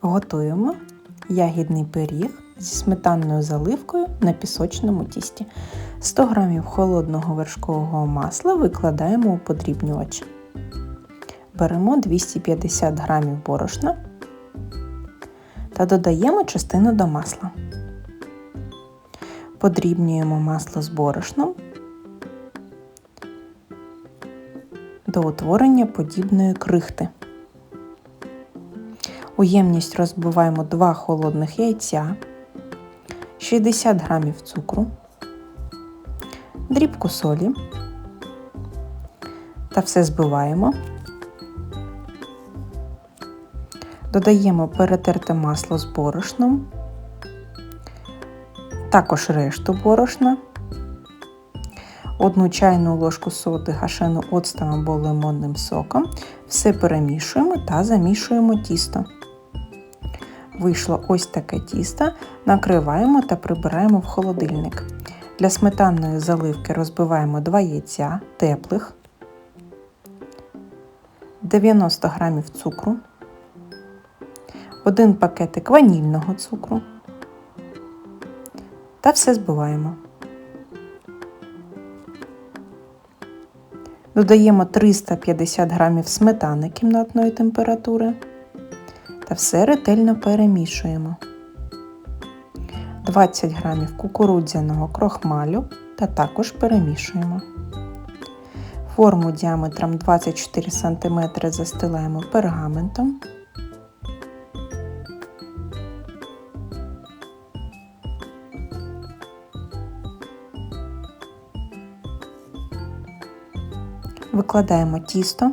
Готуємо ягідний пиріг зі сметанною заливкою на пісочному тісті. 100 г холодного вершкового масла викладаємо у подрібнювач. Беремо 250 г борошна та додаємо частину до масла. Подрібнюємо масло з борошном до утворення подібної крихти. У ємність розбиваємо 2 холодних яйця, 60 г цукру, дрібку солі та все збиваємо. Додаємо перетерте масло з борошном, також решту борошна, одну чайну ложку соди гашену оцтом або лимонним соком. Все перемішуємо та замішуємо тісто. Вийшло ось таке тісто, накриваємо та прибираємо в холодильник. Для сметанної заливки розбиваємо 2 яйця теплих, 90 г цукру, 1 пакетик ванільного цукру та все збиваємо. Додаємо 350 г сметани кімнатної температури та все ретельно перемішуємо. 20 г кукурудзяного крохмалю та також перемішуємо. Форму діаметром 24 см застилаємо пергаментом. Викладаємо тісто,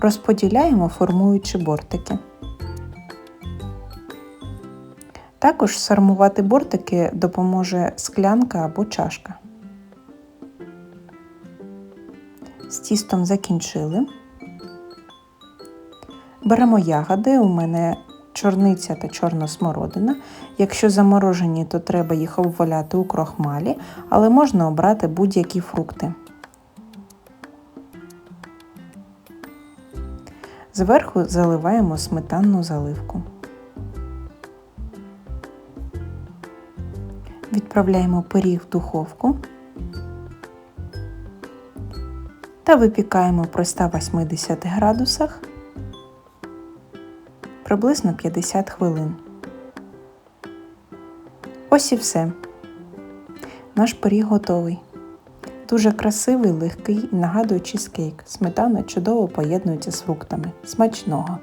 розподіляємо, формуючи бортики. Також сформувати бортики допоможе склянка або чашка. З тістом закінчили. Беремо ягоди, у мене чорниця та чорна смородина. Якщо заморожені, то треба їх обваляти у крохмалі, але можна обрати будь-які фрукти. Зверху заливаємо сметанну заливку. Відправляємо пиріг в духовку та випікаємо при 180 градусах приблизно 50 хвилин. Ось і все. Наш пиріг готовий. Дуже красивий, легкий і нагадує чизкейк. Сметана чудово поєднується з фруктами. Смачного!